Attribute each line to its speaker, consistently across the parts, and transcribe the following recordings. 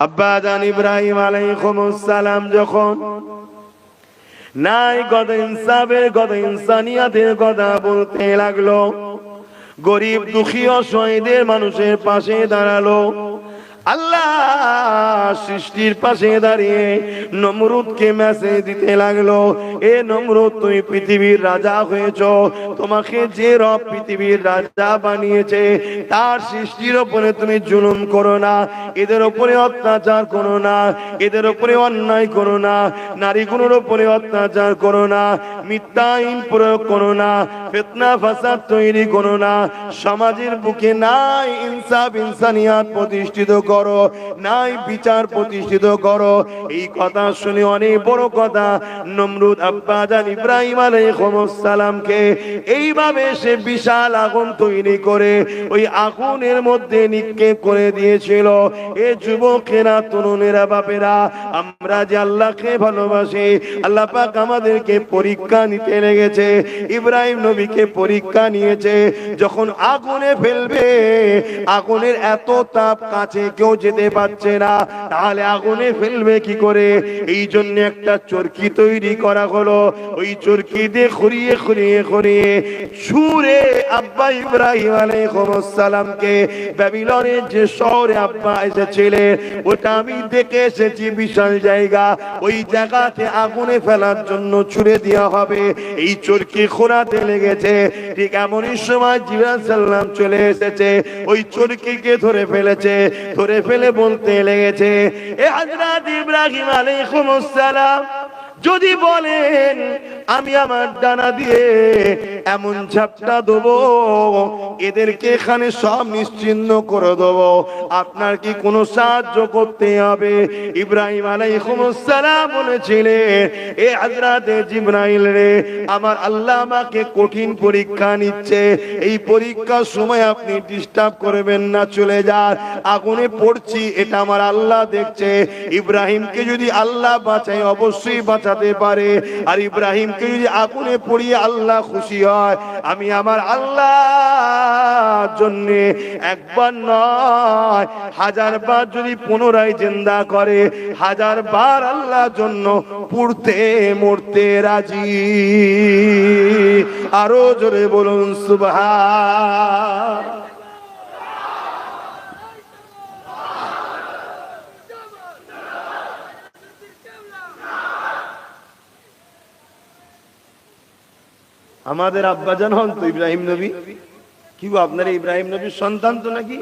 Speaker 1: আব্বা জান ইব্রাহিম আলাইকুমুসসালাম যখন নাই গদ ইনসাফের, গদ ইনসানিয়াতের কথা বলতে লাগল, গরিব দুঃখী অসহায়দের মানুষের পাশে দাঁড়াল। জুলুম করো না। এদের ওপরে অত্যাচার করো না। এদের ওপরে অন্যায় করো না। ওপরে অত্যাচার করো না। মিথ্যা প্রয়োগ করো না। ফেতনা, ফাসাদ তৈরি করো না। সমাজের বুকে নাই ইনসাফ, ইনসানিয়াত প্রতিষ্ঠিত করো। নাই বিচার প্রতিষ্ঠিত করো। এই কথা শুনে অনেক বড় কথা। নমরুদ আব্বাজান ইব্রাহিম আলাইহিসসালামকে এইভাবে সে বিশাল আগুন তৈরি করে ওই আগুনের মধ্যে নিক্ষেপ করে দিয়েছিল। এ যুবকেরা, তরুণেরা, বাপেরা, আমরা যে আল্লাহকে ভালোবাসি, আল্লাহ পাক আমাদেরকে পরীক্ষা নিতে লেগেছে। ইব্রাহিম নবীকে পরীক্ষা নিয়েছে। যখন আগুনে ফেলবে, আগুনের এত তাপ কাছে কেউ যেতে পারছে না। তাহলে আগুনে ফেলবে কি করে? এই জন্য একটা চরকি তৈরি করা হলো। ওই চরকি দিয়ে খড়িয়ে খড়িয়ে খড়িয়ে ছুঁড়ে আব্বা ইব্রাহিম আলাইহিসসালামকে ব্যাবিলনের যে শহরে আব্বা এসেছিলেন, ওটা আমি দেখে এসেছি বিশাল জায়গা। ওই জায়গাতে আগুনে ফেলার জন্য ছুড়ে দেওয়া হবে। এই চরকি খোরাতে লেগেছে। ঠিক এমনই সময় জিবরাল সাল্লাম চলে এসেছে। ওই চরকিকে ধরে ফেলেছে। ধরে ফেলে বলতে লেগেছে এ হাজরাত ইব্রাহিম আলাইহিস সালাম যদি বলেন, আমি আমার ডানা দিয়ে এমন ঝাপটা দেবো, এদেরকে এখানে সব নিশ্চিন্ন করে দেবো। আপনার কি কোনো সাহায্য করতে হবে? ইব্রাহিম আলাইহিসসালাম বলেছিলেন, এ হযরতে জিবরাইল রে, আমার আল্লাহ আমাকে কঠিন পরীক্ষা নিচ্ছে। এই পরীক্ষার সময় আপনি ডিস্টার্ব করবেন না, চলে যান। আগুনে পড়ছি, এটা আমার আল্লাহ দেখছে। ইব্রাহিমকে যদি আল্লাহ বাঁচায়, অবশ্যই বাঁচাতে পারে। আর ইব্রাহিমকে যদি আগুনে পড়িয়ে আল্লাহ খুশি হয়, আমি আমার আল্লাহ জন্য একবার নয় হাজার বার যদি পুনরায় জিন্দা করে হাজার বার আল্লাহ জন্য পুড়তে মরতে রাজি। আরও জোরে বলুন, সুবহান। আমাদের আব্বাজান হন তো ইব্রাহিম নবী। কি আপনার ইব্রাহিম নবীর সন্তান তো নাকি?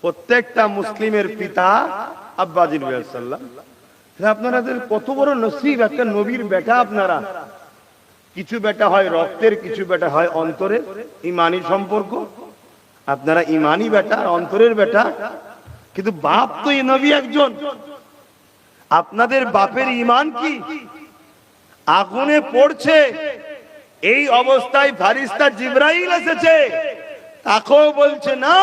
Speaker 1: প্রত্যেকটা মুসলিমের পিতা আব্বাজির সাল্লাম আপনাদের কত বড় নসিব, একটা নবীর বেটা আপনারা। কিছু বেটা হয় রক্তের, কিছু বেটা হয় অন্তরের। ইমানি সম্পর্ক। আপনারা ইমানি বেটা অন্তরের বেটা। কিন্তু বাপ তো এই নবী একজন। আপনাদের বাপের ইমান কি? আগুনে পড়ছে। এই অবস্থায় ফারিস্তা জিব্রাইল এসেছে। তাকেও বলছে, না,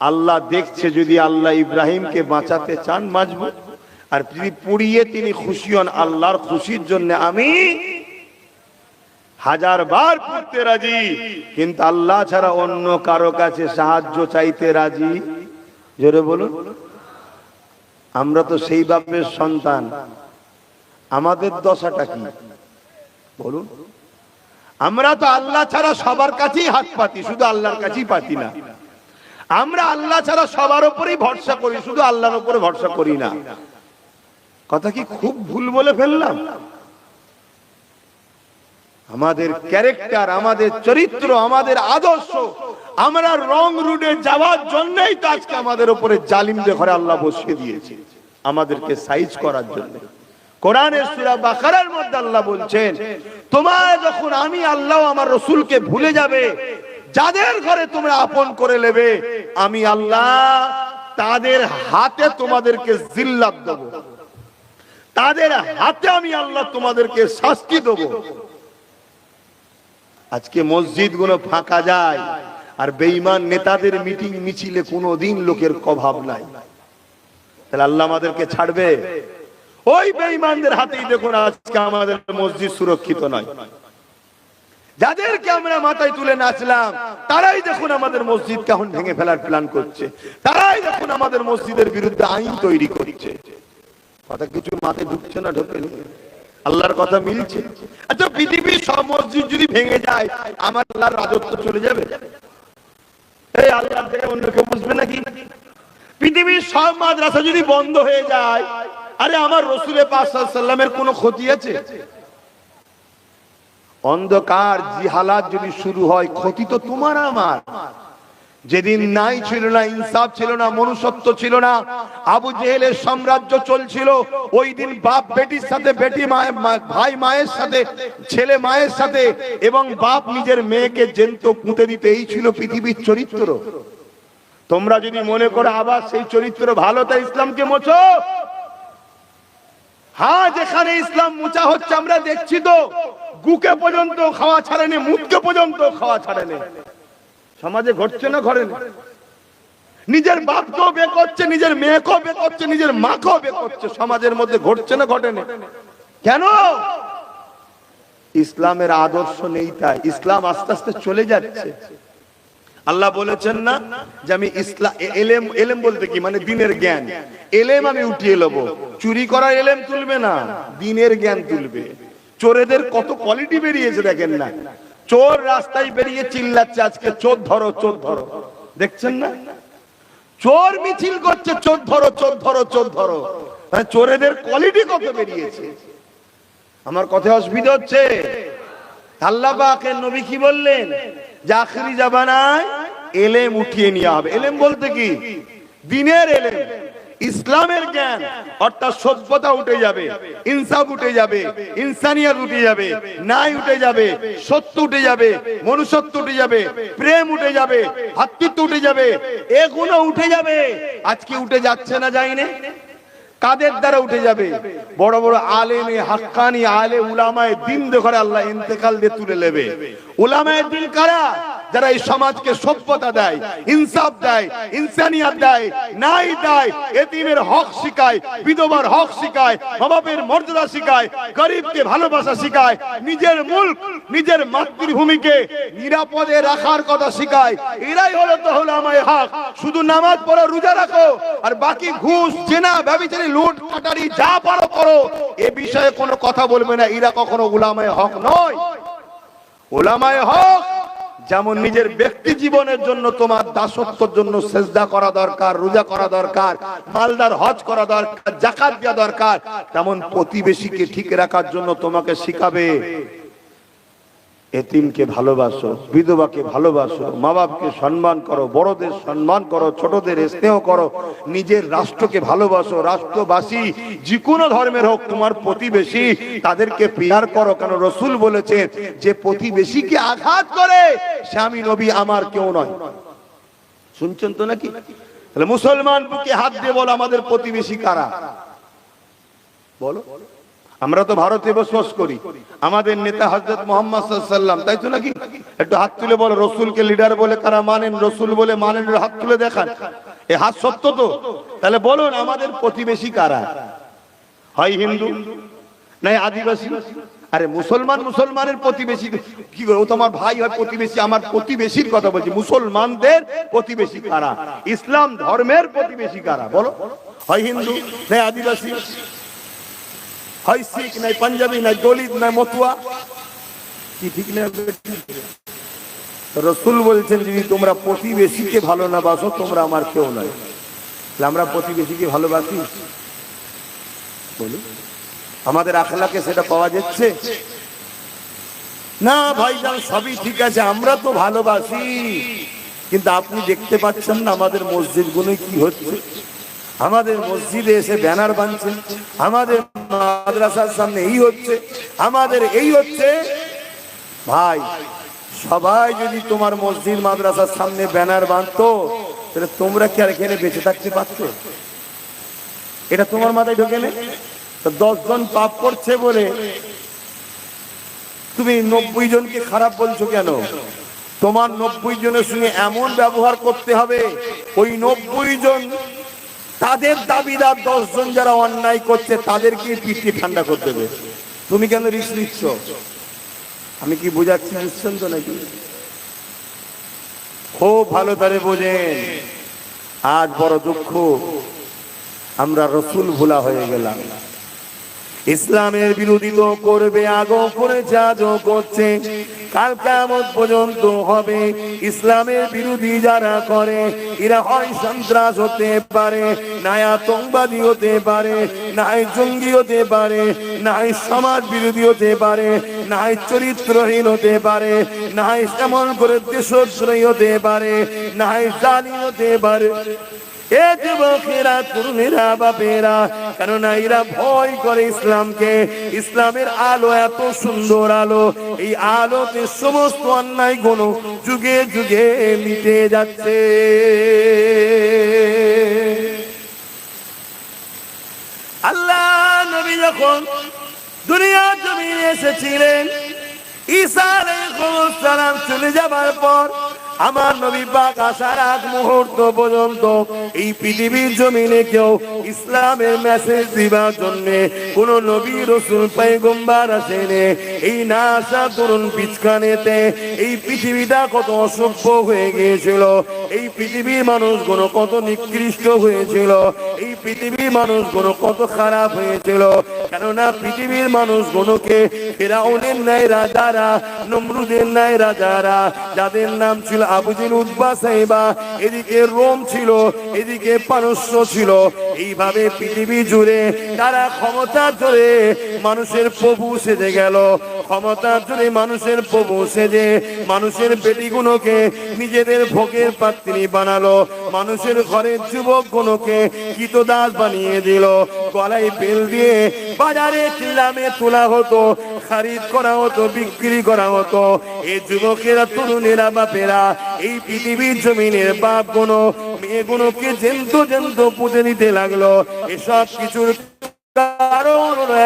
Speaker 1: আল্লাহ দেখছে যদি আল্লাহ ইব্রাহিমকে বাঁচাতে চান বাঁচবো আর যদি পুড়িয়ে তিনি খুশি হন আল্লাহর খুশির জন্য আমি হাজার বার পুড়তে রাজি। কিন্তু আল্লাহ ছাড়া অন্য কারও কাছে সাহায্য চাইতে রাজি? জোরে বলুন। আমরা তো সেই বাপের সন্তান। আমাদের দশাটা কি? বলুন। আমরা তো আল্লাহ ছাড়া সবার কাছেই হাত পাতি, শুধু আল্লাহর কাছেই পাতি না। আমরা আল্লাহ ছাড়া সবার উপরেই ভরসা করি, শুধু আল্লাহর উপরে ভরসা করি না। কথা কি খুব ভুল বলে ফেললাম? আমাদের ক্যারেক্টার আমাদের চরিত্র, আমাদের আদর্শ, আমরা রং রুটে যাওয়ার জন্যই তো আজকে আমাদের উপরে জালিম ঘরে আল্লাহ বসিয়ে দিয়েছে, আমাদেরকে সাইজ করার জন্য। কোরআনের সূরা বাকারার মধ্যে আল্লাহ বলছেন তোমার যখন আমি আল্লাহ আমার রসুলকে ভুলে যাবে, যাদের ঘরে তোমরা আপন করে নেবে, আমি আল্লাহ তাদের হাতে তোমাদেরকে জিল্লাত দেব। তাদের হাতে আমি আল্লাহ তোমাদেরকে শাস্তি দেব। আজকে মসজিদগুলো ফাঁকা যায়, আর বেঈমান নেতাদের মিটিং মিছিলে কোনোদিন লোকের অভাব নাই। তাহলে আল্লাহ আমাদেরকে ছাড়বে? ওই বেঈমানদের হাতেই দেখুন আজকে আমাদের মসজিদ সুরক্ষিত নয়। যাদেরকে আমরা মাথায় তুলে নাচলাম তারাই দেখুন আমাদের মসজিদ কেমন ভেঙে ফেলার প্ল্যান করছে। তারাই দেখুন আমাদের মসজিদের বিরুদ্ধে আইন তৈরি করছে। কথা কিছু মাথায় ঢুকছে না, ঢোকে আল্লাহর কথা মিলছে। আচ্ছা পৃথিবীর সব মসজিদ যদি ভেঙে যায়, আমার আল্লাহর রাজত্ব চলে যাবে? এই আল্লাহ থেকে অন্য কেউ বুঝবে নাকি? পৃথিবীর সব মাদ্রাসা যদি বন্ধ হয়ে যায় আরে আমার রসুলের পাক সাল্লামের কোনো ক্ষতি আছে? অন্ধকার জিহালাত যদি শুরু হয়, ক্ষতি তো তোমার আমার। যেদিন নাই ছিল না, ইনসাফ ছিল না, মনুষ্যত্ব ছিল না, আবু জেহেলের সাম্রাজ্য চলছিল, ওই দিন বাপ বেটির সাথে, বেটি ভাই মায়ের সাথে, ছেলে মায়ের সাথে, এবং বাপ নিজের মেয়েকে জেন্ত পুঁতে দিতে, এই ছিল পৃথিবীর চরিত্র। তোমরা যদি মনে করো, আবার সেই চরিত্র ভালো, তাই ইসলামকে মোছো। হ্যাঁ যেখানে ইসলাম মোচা হচ্ছে, আমরা দেখছি তো, গুকে পর্যন্ত খাওয়া ছাড়েনি মুখকে পর্যন্ত খাওয়া ছাড়েনি। সমাজে ঘটছে না ঘরে? নিজের বাপকেও বে করছে, নিজের মেয়েকেও বে করছে, নিজের মাকেও বে করছে, সমাজের মধ্যে ঘটছে না ঘটে না? কেন? ইসলামের আদর্শ নেই তাই, ইসলাম আস্তে আস্তে চলে যাচ্ছে। আল্লাহ বলেছেন না যে আমি ইসলাম এলেম এলেম বলতে কি? মানে দিনের জ্ঞান। এলেম আমি উঠিয়ে নেব চুরি করার এলেম তুলবে না, দিনের জ্ঞান তুলবে। চোরেদের কত কোয়ালিটি বেরিয়েছে দেখেন না। চোর রাস্তায় বেরিয়ে চিল্লাচ্ছে আজকে, চোর ধরো চোর ধরো। দেখছেন না? চোর মিছিল করছে, চোর ধরো চোর ধরো চোর ধরো। চোরেদের কোয়ালিটি কত বেরিয়েছে? আমার কথা অসুবিধা হচ্ছে। আল্লাহ পাকের নবী কি বললেন? যে আখরি জামানায় এলেম উঠিয়ে নেওয়া হবে এলেম বলতে কি? দিনের এলেম। ইসলামের জ্ঞান, অর্থাৎ সভ্যতা উঠে যাবে, ইনসাফ উঠে যাবে, ইনসানিয়াত উঠে যাবে ন্যায় উঠে যাবে, সত্য উঠে যাবে, মনুষ্যত্ব উঠে যাবে, প্রেম উঠে যাবে, ভাতৃত্ব উঠে যাবে, এগুলো উঠে যাবে। আজকে উঠে যাচ্ছে না যায়নি? কাদের দ্বারা উঠে যাবে? বড় বড় আলেমে হাক্কানি, আলে উলামায় দিন দেখে আল্লাহ ইন্তেকাল দিয়ে তুলে নেবে। উলামায়ে দিন কারা? যারা এই সমাজকে সভ্যতা দেয়, ইনসাফ দেয়, ইনসানিয়াত দেয় নাই দেয়, এতিমের হক শিখায়, বিধবার হক শিখায় বাবাবের মর্যাদা শিখায়, গরিবকে ভালোবাসা শিখায়, নিজের মুল্ক, নিজের মাতৃভূমিকে নিরাপদে রাখার কথা শিখায়। এরাই হলো তো হলো আমায় হক। শুধু নামাজ পড়ো রোজা রাখো, আর বাকি ঘুষ চেনা ব্যবচারী, লুট কাটারি যা পারো করো। এ বিষয়ে কোনো কথা বলবে না। এরা কখনো উলামায় হক নয়। ওলামায় হক যেমন নিজের ব্যক্তি জীবনের জন্য তোমার দাসত্বর জন্য সেজদা করা দরকার, রোজা করা দরকার, মালদার হজ করা দরকার, জাকাত দেওয়া দরকার, তেমন প্রতিবেশীকে ঠিক রাখার জন্য তোমাকে শিখাবে। এতিমকে ভালোবাসো, বিধবাকে ভালোবাসো মা বাপকে সম্মান করো, বড়দের সম্মান করো, ছোটদের স্নেহ করো, নিজের রাষ্ট্রকে ভালোবাসো, রাষ্ট্রবাসী, যে কোনো ধর্মের হোক, তোমার প্রতিবেশী, তাদেরকে পেয়ার করো, কেন রসুল বলেছে, যে প্রতিবেশীকে আঘাত করে স্বামী নবী আমার কেউ নয়। শুনছেন তো নাকি? তাহলে মুসলমান বুকে হাত দিয়ে বলো, আমাদের প্রতিবেশী কারা? বলো। আমরা তো ভারতে বসবাস করি। আমাদের নেতা হজরত মোহাম্মদ তাই তো নাকি? একটু হাত তুলে বলো, রসুলকে লিডার বলে কারা মানেন, রসুল বলে মানেন হাত তুলে দেখান। এ হাত সত্য তো? তাহলে বলুন, আমাদের প্রতিবেশী কারা? হয় হিন্দু? নাই আদিবাসী? আরে মুসলমান মুসলমানের প্রতিবেশী কি ও তো আমার ভাই হয় প্রতিবেশী, আমার প্রতিবেশীর কথা বলছি। মুসলমানদের প্রতিবেশী কারা? ইসলাম ধর্মের প্রতিবেশী কারা? বলো। হয় হিন্দু? নাই আদিবাসী? হয় শিখ নাই পাঞ্জাবি নাই দলিত নাই মতুয়া? কি ঠিক না রসুল বলছেন, যদি তোমরা প্রতিবেশীকে ভালো না বাসো তোমরা আমার কেউ নয়। আমরা প্রতিবেশীকে ভালোবাসি? বলুন। আমাদের আখলাকে সেটা পাওয়া যাচ্ছে? না ভাইজান সবই ঠিক আছে, আমরা তো ভালোবাসি। কিন্তু আপনি দেখতে পাচ্ছেন না আমাদের মসজিদ কি হচ্ছে? আমাদের মসজিদে এসে ব্যানার বানছে, আমাদের মাদ্রাসার সামনে এই হচ্ছে, আমাদের এই হচ্ছে। ভাই, সবাই যদি তোমার মসজিদ মাদ্রাসার সামনে ব্যানার বাঁধতো তাহলে তোমরা কি আর এখানে বেঁচে থাকতে পারতো? এটা তোমার মাথায় ঢোকে নেই দশ জন পাপ করছে বলে তুমি নব্বই জনকে খারাপ বলছো কেন? তোমার নব্বই জনের সঙ্গে এমন ব্যবহার করতে হবে, ওই নব্বই জন তাদের দাবিদার দশজন যারা অন্যায় করছে তাদেরকে পিঠে ঠান্ডা করে দেবে। তুমি কেন রিস নিচ্ছ? আমি কি বোঝাচ্ছি বুঝছেন তো নাকি? খুব ভালো তারে বোঝেন। আজ বড় দুঃখ। আমরা রসুল ভোলা হয়ে গেলাম। ইসলামের বিরোধী তো করবে আগো করেছে আজও করছে। কাল কেমন পর্যন্ত হবে। ইসলামের বিরোধী যারা করে, এরা হয় সন্ত্রাস হতে পারে, নাই আতঙ্কবাদী হতে পারে, নাই জঙ্গি হতে পারে, নাই সমাজ বিরোধী হতে পারে, নাই চরিত্রহীন হতে পারে, নাই এমন করে দেশদ্রোহী হতে পারে, নাই জানি হতে পারে। এ যুবকেরা বাপেরা এরা ভয় করে ইসলামকে। ইসলামের আলো এত সুন্দর আলো, এই আলোতে সমস্ত অন্যায় যুগে যুগে মিটে যাচ্ছে। আল্লাহ নবী যখন দুনিয়া জমিনে এসেছিলেন, ঈসা চলে যাবার পর আমার নবী পাক আসার আগ মুহূর্ত পর্যন্ত এই পৃথিবীর জমিনে কেউ ইসলামের মেসেজ দিবার জন্য কোন নবী রসুল, পয়গম্বার আসেনে। এই না আসা তরুণ পিছখানেতে এই পৃথিবীটা কত অসভ্য হয়ে গিয়েছিল। এই পৃথিবীর মানুষগুলো কত নিকৃষ্ট হয়েছিল। এই পৃথিবীর মানুষগুলো কত খারাপ হয়েছিল। কেননা পৃথিবীর মানুষগুলোকে ফেরাউনের ন্যায় রাজারা, নমরুদের ন্যায় রাজারা, যাদের নাম ছিল আবুজিল উদ্বা সাহেবা, এদিকে রোম ছিল, এদিকে পারস্য ছিল। এইভাবে পৃথিবী জুড়ে তারা ক্ষমতা ধরে মানুষের প্রভু সেজে গেল। ক্ষমতা জোরে মানুষের প্রভু সেজে মানুষের বেটিগুলোকে নিজেদের ভোগের পাত্রী বানালো। মানুষের ঘরের যুবক গুলোকে কীতদাস বানিয়ে দিল। গলায় বেল দিয়ে বাজারে কিলামে তোলা হতো, খারিদ করা হতো, বিক্রি করা হতো। এই যুবকেরা, তরুণেরা, বাপেরা, এই পৃথিবীর জমিনের বাপগুলো মেয়েগুলোকে জেন্ত জেন্ত পুঁতে দিতে লাগল। এসব কিছুর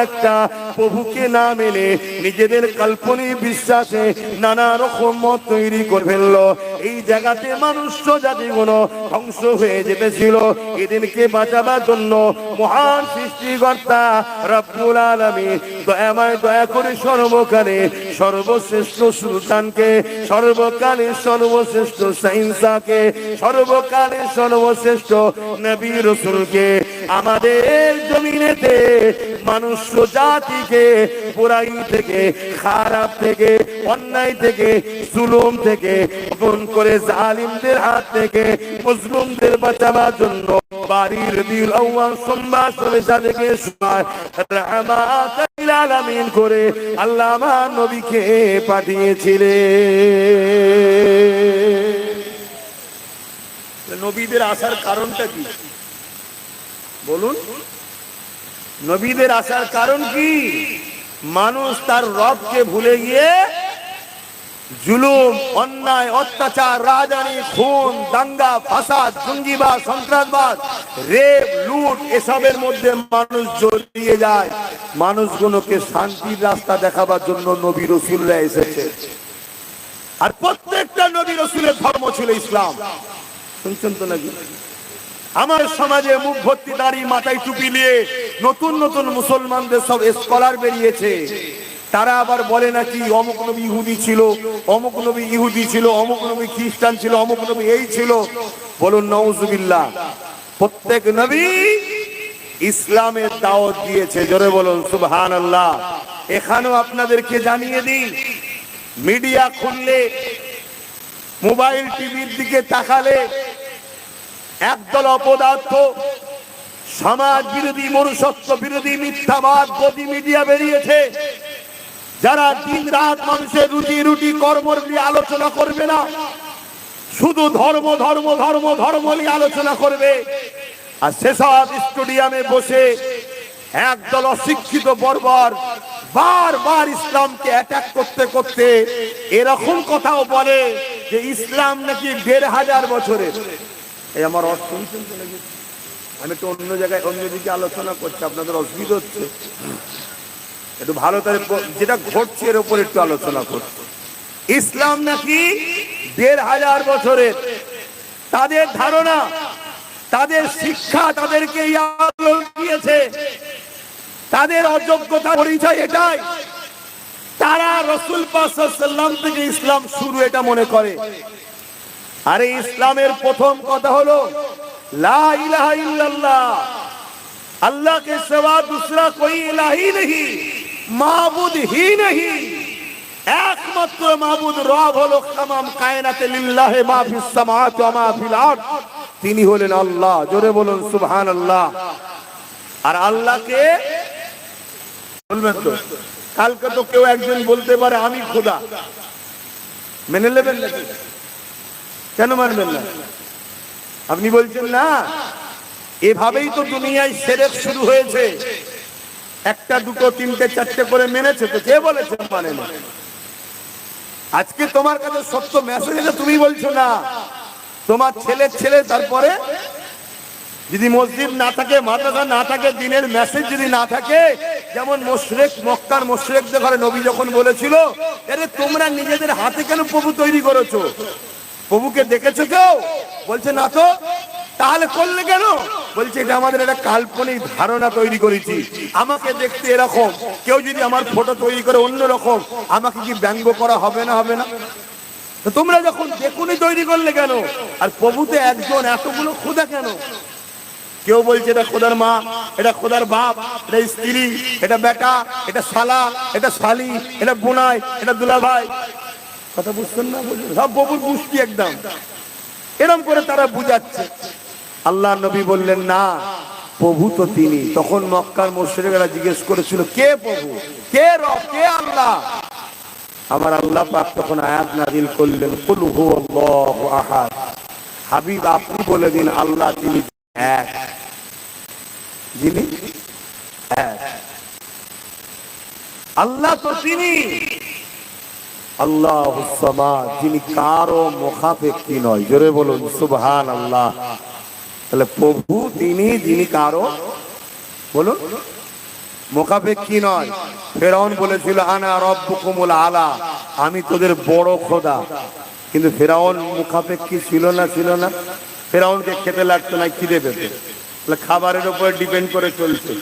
Speaker 1: একটা, প্রভুকে না মেনে নিজেদের কাল্পনিক বিশ্বাসে নানা রকম মত তৈরি করে ফেলল। এই জায়গাতে মানুষ জাতি গুলো ধ্বংস হয়ে যেতেছিল। এদিনকে বাঁচাবার জন্য মহান সৃষ্টিকর্তা রব্বুল আলামিন দয়াময় দয়া করে সর্বকালে সর্বশ্রেষ্ঠ সুলতানকে, সর্বকালে সর্বশ্রেষ্ঠ সাইন্সাকে, সর্বকালে সর্বশ্রেষ্ঠ নবী রসুলকে আমাদের জমিনেতে মানুষ জাতিকে পুরাই থেকে, খারাপ থেকে, অন্যায় থেকে, জুলুম থেকে ফোন করে জালিমদের হাত থেকে, মুসলিমদের বাঁচাবার জন্য বাড়ির দিল আউয়াল সোমবার সরেসা থেকে রাহমাতাল আলামিন করে আল্লাহ আমার নবীকে পাঠিয়েছিলেন। নবীদের আসার কারণটা কি? বলুন। নবীদের আসার কারণ কি? মানুষ তার রবকে ভুলে গিয়ে জুলুম, অন্যায়, অত্যাচার রাজানি খুন, দাঙ্গা, ফাসাদ, জঙ্গিবাদ, সন্ত্রাসবাদ, রেপ, লুট এসবের মধ্যে মানুষ জড়িয়ে যায়। মানুষগুলোকে শান্তির রাস্তা দেখাবার জন্য নবী রসুলরা এসেছে। আর প্রত্যেকটা নবী রসুলের ধর্ম ছিল ইসলাম। শুনছেন তো নাকি? আমার সমাজে মুখ ভর্তি দাড়ি মাথায় টুপি নিয়ে নতুন নতুন মুসলমানদের সব স্কলার বেরিয়েছে। তারা আবার বলে নাকি অমুক নবী ইহুদি ছিল, অমুক নবী ইহুদি ছিল, অমুক নবী খ্রিস্টান ছিল, অমুক নবী এই ছিল। বলুন নওজুবিল্লাহ প্রত্যেক নবী ইসলামের দাওয়াত দিয়েছে। জোরে বলুন সুবহান আল্লাহ এখানেও আপনাদেরকে জানিয়ে দিই, মিডিয়া খুললে, মোবাইল টিভির দিকে তাকালে একদল অপদার্থ সমাজ বিরোধী মনুষ্যত্ব বিরোধী মিথ্যাবাদ গতি মিডিয়া বেরিয়েছে, যারা দিন রাত মানুষের রুটি রুটি কর্ম নিয়ে আলোচনা করবে না, শুধু ধর্ম ধর্ম ধর্ম ধর্ম নিয়ে আলোচনা করবে। আর সেসব স্টুডিয়ামে বসে একদল অশিক্ষিত বর্বর বারবার ইসলামকে অ্যাটাক করতে করতে এরকম কথাও বলে যে ইসলাম নাকি দেড় হাজার বছরের। এই আমার অর্থ শুনছেন তো নাকি? আমি একটু অন্য জায়গায় অন্যদিকে আলোচনা করছি, আপনাদের অসুবিধা হচ্ছে। একটু ভালো প- যেটা ঘটছে এর উপর একটু আলোচনা করছি। ইসলাম নাকি দেড় হাজার বছরের? তাদের ধারণা, তাদের শিক্ষা তাদেরকে দিয়েছে। তাদের অযোগ্যতা পরিচয় এটাই। তারা রসুল পাসাল্লাম থেকে ইসলাম শুরু, এটা মনে করে। আরে ইসলামের প্রথম কথা হলো সেবা দুসরা ইলাহি নেই একমাত্র তিনি হলেন আল্লাহ, জোরে বলুন সুবহানাল্লাহ। আর আল্লাহকে বলবেন তো, কালকে তো কেউ একজন বলতে পারে, আমি খোদা। মেনে নেবেন নাকি? কেন মানবেন না? আপনি বলছেন না, এভাবেই তো দুনিয়ায় সেরেক শুরু হয়েছে। একটা দুটো, তিনটে, চারটে করে মেনেছে তো কে বলেছে মানে না? আজকে তোমার কাছে সত্য মেসেজ এসে তুমি বলছো না, তোমার ছেলের ছেলে তারপরে যদি মসজিদ না থাকে, মাদ্রাসা না থাকে, দিনের মেসেজ যদি না থাকে, যেমন মোশরেক, মক্কার মোশরেকদের ঘরে নবী যখন বলেছিল, আরে তোমরা নিজেদের হাতে কেন প্রভু তৈরি করেছ? প্রভুকে দেখেছ কেউ বলছে, না তো। তাহলে করলে কেন? বলছে, এটা আমাদের একটা কাল্পনিক ধারণা তৈরি করেছি। আমাকে দেখতে এরকম। কেউ যদি আমার ফটো তৈরি করে অন্য রকম আমাকে কি ব্যঙ্গ করা হবে না হবে না? তোমরা যখন দেখুনি তৈরি করলে কেন? আর প্রভুতে একজন এতগুলো খোদা কেন? কেউ বলছে, এটা খোদার মা, এটা খোদার বাপ, এটা স্ত্রী, এটা বেটা, এটা শালা, এটা শালি, এটা বোনাই, এটা দুলাভাই। কথা বুঝছেন না? সব ববুর বুঝতি একদম। এরম করে তারা বুঝাচ্ছে। আল্লাহ নবী বললেন, না, প্রভু তো তিনি। তখন মক্কার মোশরেকেরা জিজ্ঞেস করেছিল, কে প্রভু? কে রব? কে আল্লাহ? আমার আল্লাহ পাক তখন আয়াত নাজিল করলেন, কুল হু আল্লাহু আহাদ। হাবিব, আপনি বলে দিন, আল্লাহ তিনি এক। যিনি এক। আল্লাহ তো তিনি। আল্লাহ যিনি কারও মুখাপেক্ষী নয়। জোরে বলুন সুবহান আল্লাহ তাহলে প্রভু তিনি, যিনি কারও, বলুন মুখাপেক্ষী নয়? ফেরাউন বলেছিল, আনা রব্বুকুমুল আলা আমি তোদের বড় খোদা। কিন্তু ফেরাউন মুখাপেক্ষী ছিল না ছিল না? ফেরাউনকে খেতে লাগতো না, খিদে পেতে। তাহলে খাবারের উপরে ডিপেন্ড করে চলছে।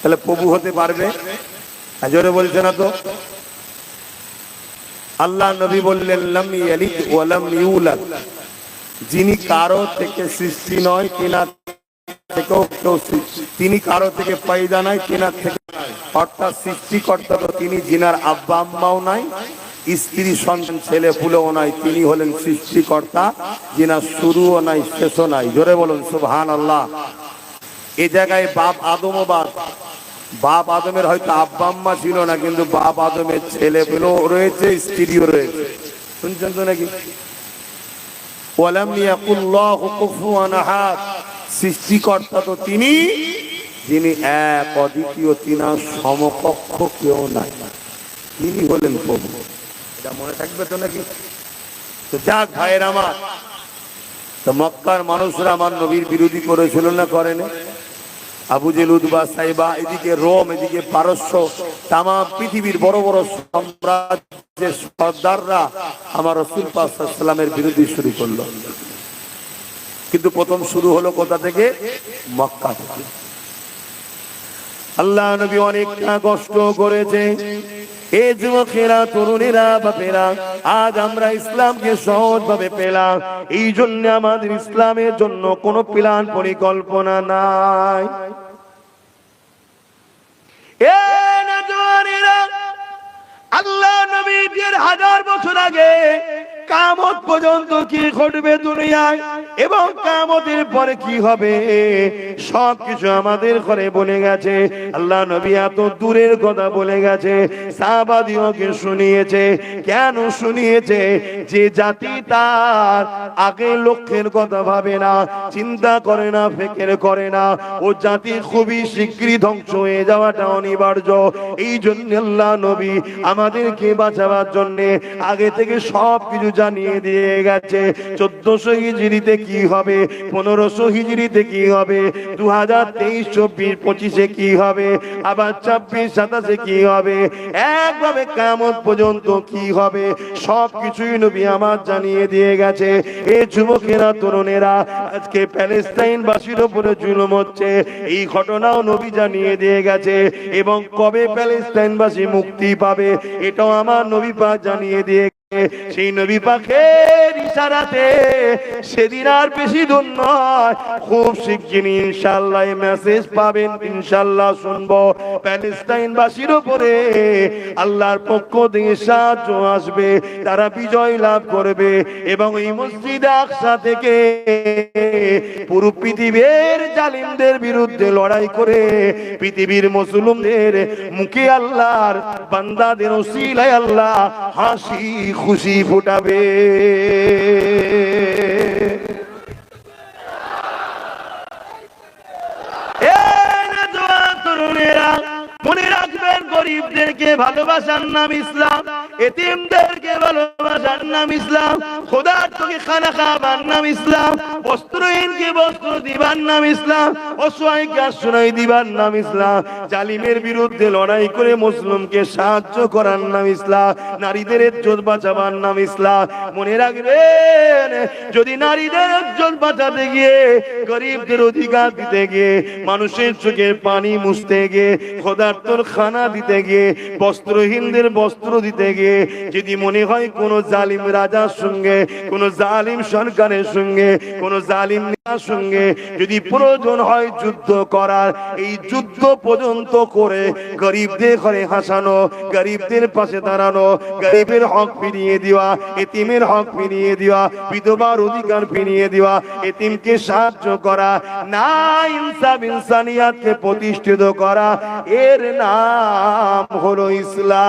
Speaker 1: তাহলে প্রভু হতে পারবে? জোরে বলছে না তো? আল্লাহ নবী বললেন, লাম ইয়ালিদ ওয়া লাম ইউলাদ। যিনি কারও থেকে সৃষ্টি নয় তিনার থেকেও কেউ তিনি কারও থেকে পয়দা নাই তিনার থেকে অর্থাৎ সৃষ্টিকর্তা তো তিনি জিনার আব্বা আম্মাও নাই, স্ত্রী, সন্তান, ছেলে ফুলেও নাই, তিনি হলেন সৃষ্টিকর্তা, যিনার শুরুও নাই, শেষও নাই। জোরে বলুন সুবহান আল্লাহ এই জায়গায় বাপ আদমবাদ বাপ আদমের হয়তো আব্বা আম্মা ছিল না, কিন্তু বাপ আদমের ছেলে পেলেও রয়েছে, স্ত্রীও রয়েছে। শুনছেন তো নাকি? সৃষ্টিকর্তা তো তিনি, যিনি এক, অদ্বিতীয় সমকক্ষ কেউ নাই। তিনি হলেন প্রভু। এটা মনে থাকবে তো নাকি? তো যাক ভাইয়ের আমার। তো মক্কার মানুষরা আমার নবীর বিরোধী করেছিল না করেনি? আবু জেলুদবা সাইবা, এদিকে রোম, এদিকে পারস্য তামা পৃথিবীর বড় বড় সাম্রাজ্যের সর্দাররা আমার রসুল পাশালামের বিরোধী শুরু করল। কিন্তু প্রথম শুরু হলো কোথা থেকে? মক্কা থেকে। আল্লাহ নবী অনেকটা কষ্ট করেছে। এ যুবকেরা, তরুণেরা, বাপেরা, আজ আমরা ইসলামকে সহজ ভাবে পেলাম। এই জন্য আমাদের ইসলামের জন্য কোনো প্ল্যান পরিকল্পনা নাই। আল্লাহ নবী হাজার বছর আগে কামত পর্যন্ত কি ঘটবে দুনিয়ায়? এবং কামতের পরে কি হবে? সব কিছু আমাদের ঘরে বলে গেছে। আল্লাহ নবী এত দূরের কথা বলে গেছে। সাহাবাদিওকে শুনিয়েছে। কেন শুনিয়েছে? যে জাতি তার আগে লক্ষ্যের কথা ভাবে না, চিন্তা করে না, ফেকের করে না। ও জাতি খুবই শীঘ্রই ধ্বংস হয়ে যাওয়াটা অনিবার্য। এই জন্য আল্লাহ নবী আমাদেরকে বাঁচাবার জন্যে আগে থেকে সব কিছু জানিয়ে দিয়ে গেছে। চোদ্দশো হিজড়িতে কি হবে? পনেরোশো হিজড়িতে কি হবে? দু হাজার তেইশ, চব্বিশ, পঁচিশে কি হবে? আবার ছাব্বিশ, সাতাশে কি হবে? একভাবে কেমন পর্যন্ত কি হবে? সব কিছুই নবী আমার জানিয়ে দিয়ে গেছে। এই যুবকেরা, তরুণেরা, আজকে প্যালেস্তাইন বাসীর উপরে জুলুম হচ্ছে। এই ঘটনাও নবী জানিয়ে দিয়ে গেছে এবং কবে প্যালেস্তাইনবাসী মুক্তি পাবে, এটাও আমার নবী পাক জানিয়ে দিয়ে সেই নবী পাখের ইশারাতে সেদিন আর বেশি দূর নয়। খুব শিগগিরই ইনশাআল্লাহ এই মেসেজ পাবেন, ইনশাআল্লাহ শুনব। প্যালেস্তাইন বাসীর উপরে আল্লাহর পক্ষ থেকে সাহায্য আসবে, তারা বিজয় লাভ করবে এবং এই মসজিদ আকসা থেকে পুরো পৃথিবীর জালিমদের বিরুদ্ধে লড়াই করে পৃথিবীর মুসলিমদের মুখে আল্লাহর বান্দাদের ওসিলায় আল্লাহ হাসি খুশি ফুটাবে। মনে রাখবেন গরিবদেরকে ভালোবাসার নাম ইসলাম, এতিমদেরকে ভালোবাসার নাম ইসলাম খোদার তোকে খানা খাবার নাম ইসলাম, বস্ত্রহীনকে বস্ত্র দিবার নাম ইসলাম অসহায়কে আশ্রয় দিবার নাম ইসলাম। জালিমের বিরুদ্ধে লড়াই করে মুসলিমকে সাহায্য করার নাম ইসলাম। নারীদের ইজ্জত বাঁচাবার নাম ইসলাম। মনে রাখবেন, যদি নারীদের ইজ্জত বাঁচাতে গিয়ে, গরিবদের অধিকার দিতে গিয়ে, মানুষের চোখের পানি মুছতে গিয়ে খোদার্তর খানা দিতে গিয়ে, বস্ত্রহীনদের বস্ত্র দিতে গিয়ে, যদি মনে হয় কোন জালিম রাজার সঙ্গে, কোন জালিম সরকারের সঙ্গে, কোন জালিম সঙ্গে, যদি প্রয়োজন হয় যুদ্ধ করার, এই যুদ্ধ পর্যন্ত করে গরিবদের ঘরে হাসানো, গরিবদের পাশে দাঁড়ানো, গরিবের হক ফিরিয়ে দেওয়া, এতিমের হক ফিরিয়ে দেওয়া, বিধবার অধিকার ফিরিয়ে দেওয়া, এতিমকে সাহায্য করা, না ইনসাফ ইনসানিয়াতকে প্রতিষ্ঠিত করা, এর নাম হলো ইসলাম।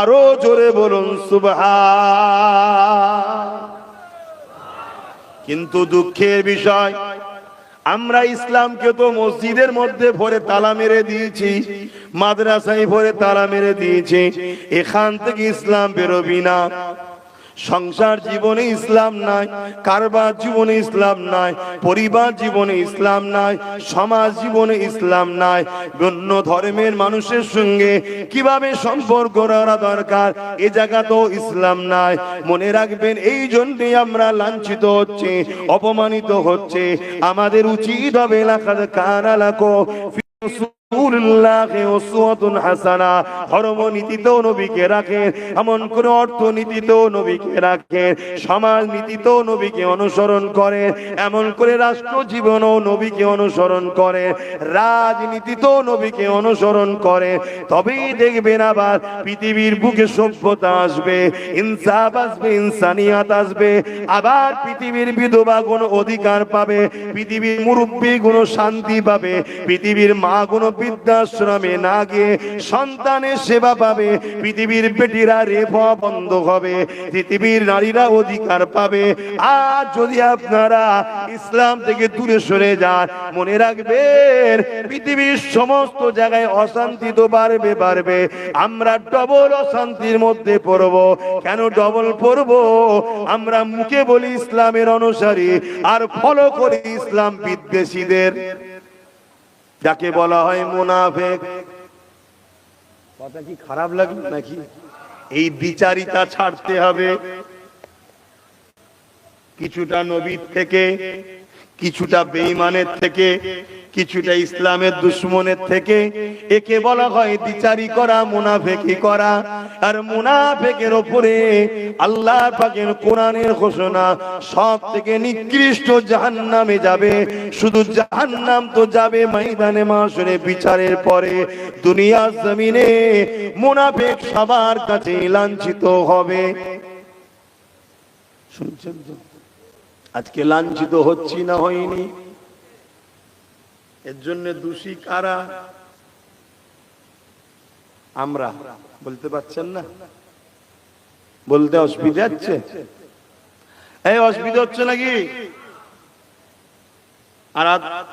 Speaker 1: আরও জোরে বলুন, সুবহান। কিন্তু দুঃখের বিষয় আমরা ইসলামকে তো মসজিদের মধ্যে ভরে তালা মেরে দিয়েছি, মাদ্রাসায় ভরে তালা মেরে দিয়েছি, এখান থেকে ইসলাম বেরোবি না। সংসার জীবনে ইসলাম নাই, কারবার জীবনে ইসলাম নাই, পরিবার জীবনে ইসলাম নাই, সমাজ জীবনে ইসলাম নাই অন্য ধর্মের মানুষের সঙ্গে কীভাবে সম্পর্ক করা দরকার? এ জায়গা তো ইসলাম নাই। মনে রাখবেন, এই জন্যই আমরা লাঞ্ছিত হচ্ছে, অপমানিত হচ্ছে। আমাদের উচিত হবে এলাকার কানালাকো রাসূলুল্লাহি উসওয়াতুন হাসানা। ধর্ম নীতিতেও নবীকে রাখেন, এমন করে অর্থনীতিতেও নবীকে রাখেন সমাজ অনুসরণ এমন করে অনুসরণ অনুসরণ তবেই দেখবেন আবার পৃথিবীর বুকে সভ্যতা আসবে, ইনসাফ আসবে, ইনসানিয়াত আসবে, আবার পৃথিবীর বিধবা কোনো অধিকার পাবে, পৃথিবীর মুরব্বী কোনো শান্তি পাবে, পৃথিবীর মা কোনো বৃদ্ধাশ্রমে না গিয়ে সন্তানের সেবা পাবে, পৃথিবীর রেপ হওয়া বন্ধ হবে, পৃথিবীর নারীরা অধিকার পাবে। আর যদি আপনারা ইসলাম থেকে দূরে সরে যান, মনে রাখবেন, পৃথিবীর সমস্ত জায়গায় অশান্তি তো বাড়বে বাড়বে। আমরা ডবল অশান্তির মধ্যে পড়ব। কেন ডবল পড়ব? আমরা মুখে বলি ইসলামের অনুসারী, আর ফলো করি ইসলাম বিদ্বেষীদের। যাকে বলা হয় মুনাফেক। কথা কি খারাপ লাগল নাকি? এই বিচারিতা ছাড়তে হবে। কিছুটা নবীর থেকে কিছুটা বেঈমানের থেকে, কিছুটা ইসলামের দুশ্মনের থেকে, একে বলা হয় বিচারি করা, মুনাফেকি করা। আর মুনাফেকের ওপরে আল্লাহ পাকের কোরআনের ঘোষণা সব থেকে নিকৃষ্ট জাহান্নামে যাবে। শুধু জাহান্নাম তো যাবে ময়দানে মাসরে বিচারের পরে। দুনিয়া জমিনে মুনাফেক সবার কাছে লাঞ্ছিত হবে। শুনছেন তো? আজকে লাঞ্ছিত হচ্ছি না হয়নি। এর জন্য দোষী কারা? আমরা, বলতে পারছেন না? বলতে অসুবিধা হচ্ছে? এই অসুবিধা হচ্ছে নাকি? আর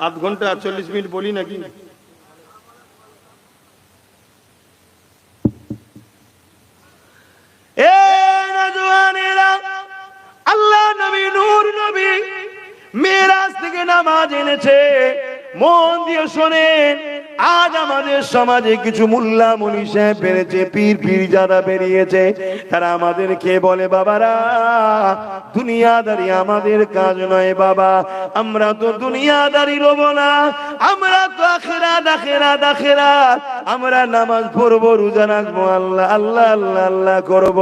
Speaker 1: আধ ঘণ্টা, চল্লিশ মিনিট বলি নাকি? এ মন দিয়ে শোনেন আজ আমাদের সমাজে কিছু মুল্লা মনি সাহেব পীর পীর যারা বেরিয়েছে। তারা আমাদেরকে বলে, বাবারা, দুনিয়াদারি আমাদের কাজ নয় বাবা, আমরা তো দুনিয়াদারি রব না, আমরা তো আখেরা দাখেরা দাখেরা আমরা নামাজ পড়ব, রোজা রাখব, আল্লাহ আল্লাহ আল্লাহ আল্লাহ করব।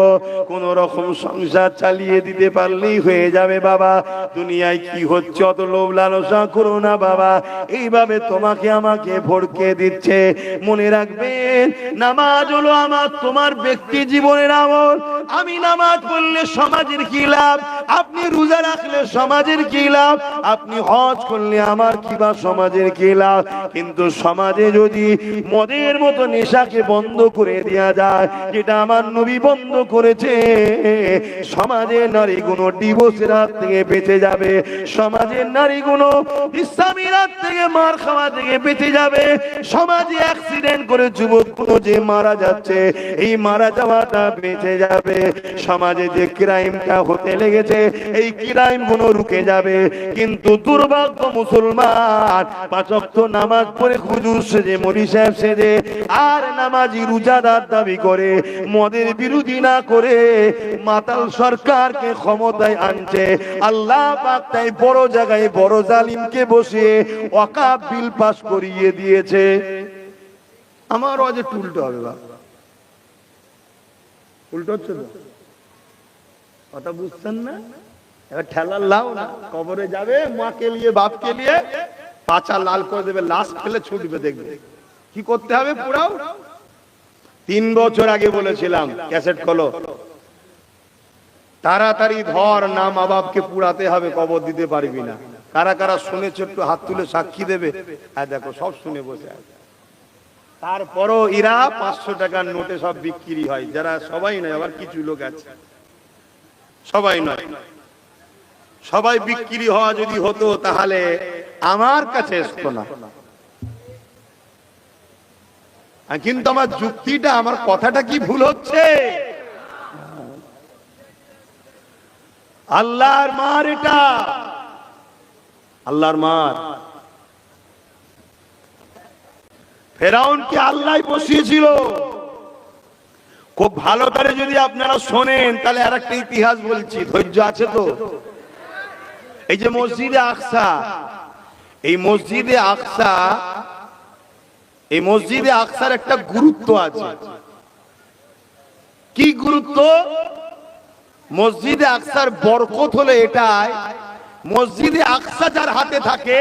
Speaker 1: কোন রকম সংসার চালিয়ে দিতে পারলেই হয়ে যাবে বাবা। দুনিয়ায় কি হচ্ছে অত লোভ লালসা করো না বাবা। এইভাবে তোমাকে আমাকে ভড়কে দিচ্ছে। মনে রাখবেন, নামাজ হলো আমার, তোমার ব্যক্তি জীবনের আমল। আমি নামাজ পড়লে সমাজের কি লাভ? আপনি রোজা রাখলে সমাজের কি লাভ? আপনি হজ করলে আমার কি বা সমাজের কি লাভ? কিন্তু সমাজে যদি মদের মতো নেশাকে বন্ধ করে দেওয়া যায়, যেটা আমার নবী বন্ধ করেছে। সমাজের নারীগুলো ডিভোর্সের হাত থেকে বেঁচে যাবে সমাজের নারীগুলো ইসলামীর হাত থেকে মার খাওয়া থেকে বেঁচে যাবে, সমাজে অ্যাক্সিডেন্ট করে যুবকগুলো যে মারা যাচ্ছে, এই মারা যাওয়াটা বেঁচে যাবে। সমাজে যে ক্রাইমটা হতে লেগেছে, এই ক্রাইমগুলো রুকে যাবে। কিন্তু দুর্ভাগ্য মুসলমান পাঁচক্ত নামাজ পড়ে হুজুর সেজে মরি সাহেব সেজে আর নামাজি রোজাদার দাবি করে, মদের বিরোধী না করে মাতাল সরকারকে ক্ষমতায় আনছে। আল্লাহ পাক তাই বড় জায়গায় বড় জালিমকে বসিয়ে ওয়াকাব বিল পাস করিয়ে দিয়েছে। আমার আজ উল্টো হবে উল্টো হচ্ছে তো? কথা বুঝছেন না? এবার ঠেলা লাও না, কবরে যাবে, মাকে নিয়ে বাপকে নিয়ে পাচা লাল করে দেবে, লাশ ফেলে ছুটবে দেখবে। কি করতে হবে পুরাও? তিন বছর আগে বলেছিলাম, ক্যাসেট খোলো। তাড়াতাড়ি ধর, না মা বাপকে পুরাতে হবে, কবর দিতে পারবি না। কারা কারা শুনেছে, একটু হাত তুলে সাক্ষী দেবে? আর দেখো, সব শুনে বসে তারপরও ইরা পাঁচশো টাকার নোটে সব বিক্রি হয়। যারা সবাই নয়, আবার কিছু লোক আছে। সবাই নয়। সবাই বিক্রি হওয়া যদি হতো, তাহলে আমার কাছে আসতো না। কিন্তু আমার যুক্তিটা, আমার কথাটা কি ভুল হচ্ছে? আল্লাহর মার এটা। আল্লাহর মার। ফেরাউনকে আল্লাহ বসিয়েছিল। খুব ভালো করে যদি আপনারা শোনেন, তাহলে আর একটা ইতিহাস বলছি। ধৈর্য আছে তো? এই যে মসজিদে আকসা, এই মসজিদে আকসা এই মসজিদে আকসার একটা গুরুত্ব আছে। কি গুরুত্ব? মসজিদে আকসার বরকত হলো এটাই, মসজিদে আকসা যার হাতে থাকে,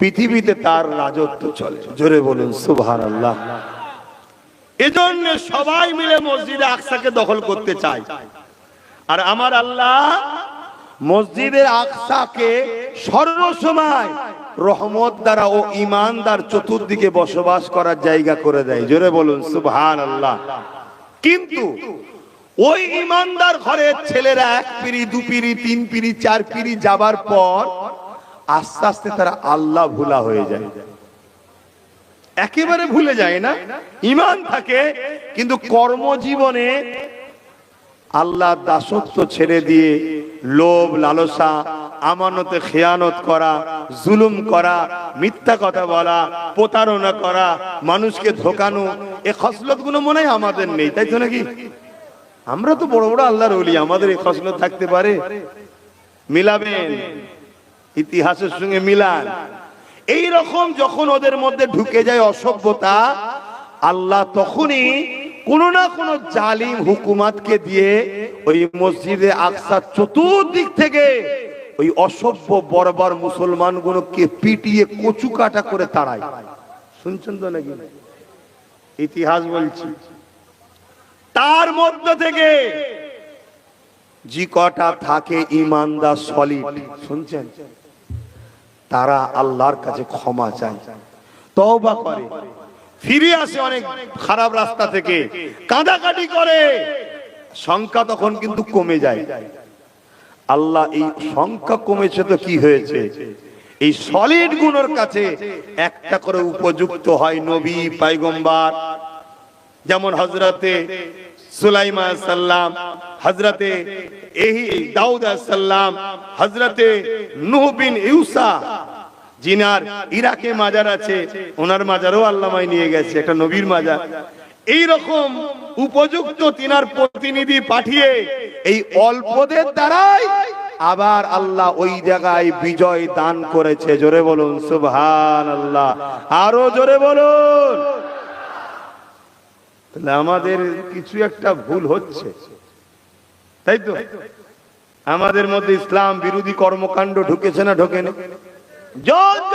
Speaker 1: পৃথিবীতে তার রাজত্ব চলে। জোরে বলুন সুবহান আল্লাহ এজন্য সবাই মিলে মসজিদে আকসাকে দখল করতে চায়। আর আমার আল্লাহ মসজিদের আকসাকে সর্বসময় রহমত দ্বারা ও ইমানদার চতুর্দিকে বসবাস করার জায়গা করে দেয়। জোরে বলুন সুবহান আল্লাহ কিন্তু ওই ইমানদার ঘরের ছেলেরা এক পিড়ি, দু পিড়ি, তিন পিড়ি, চার পিড়ি যাবার পর আস্তে আস্তে তারা আল্লাহ ভুলা হয়ে যায়। একেবারে ভুলে যায় না? ইমান থাকে, কিন্তু কর্মজীবনে আল্লাহ দাসত্ব ছেড়ে দিয়ে লোভ, লালসা, আমানতে খেয়ানত করা, জুলুম করা, মিথ্যা কথা বলা, প্রতারণা করা, মানুষকে ধোকানো, এ খসলতগুলো মনে হয় আমাদের নেই, তাই তো নাকি? আমরা তো বড় বড় আল্লাহর ওলি, আমাদের এই খসলত থাকতে পারে? মিলাবেন, ইতিহাসের সঙ্গে মিলান। এই রকম যখন ওদের মধ্যে ঢুকে যায় অসভ্যতা, আল্লাহ তখনই কোন না কোন জালিম হুকুমাতকে দিয়ে ওই মসজিদে আকসা চতুর্দিক থেকে ওই অসভ্য বর্বর মুসলমানগুলোকে পিটিয়ে কচু কাটা করে তাড়ায়। শুনছেন তো নাকি? ইতিহাস বলছি। তার মধ্য থেকে জি কটা থাকে ইমানদার সলিড, শুনছেন? তারা আল্লাহর কাছে ক্ষমা চায়, তওবা করে। ফিরে আসে অনেক খারাপ রাস্তা থেকে। কাঁদাকাটি করে। সংখ্যা তখন কিন্তু কমে যায়। আল্লাহ এই সংখ্যা কমেছে তো কি হয়েছে? এই সলিড গুণের কাছে একটা করে উপযুক্ত হয় নবী পাইগম্বার যেমন হজরতে সুলাইমা সাল্লাম হজরতে এই দাউদ সাল্লাম হজরতে নুহ বিন ইউসা জিনার ইরাকে মাজার আছে, ওনার মাজারও আল্লামাই নিয়ে গেছে, একটা নবীর মাজার। এই রকম উপযুক্ত তিনার প্রতিনিধি পাঠিয়ে এই অল্পদের দ্বারাই আবার আল্লাহ ওই জায়গায় বিজয় দান করেছে। জোরে বলুন সুবহান আল্লাহ আরও জোরে বলুন। তাহলে আমাদের কিছু একটা ভুল হচ্ছে। তাই তো? আমাদের মধ্যে ইসলাম বিরোধী কর্মকাণ্ড ঢুকেছে না ঢোকেনি? John